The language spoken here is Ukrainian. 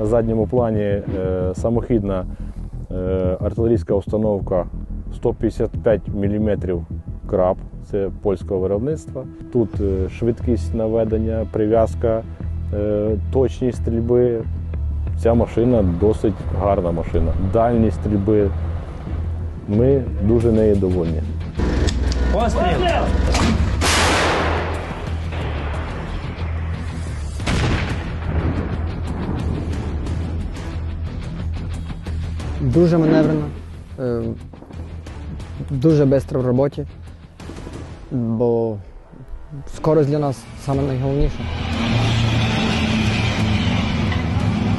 На задньому плані е, самохідна е, артилерійська установка 155 мм краб, це польського виробництва. Тут е, швидкість наведення, прив'язка, точність стрільби. Ця машина досить гарна машина. Дальність стрільби. Ми дуже нею довольні. Постріл! Дуже маневрена, е, дуже швидко в роботі, бо скорость для нас найголовніше.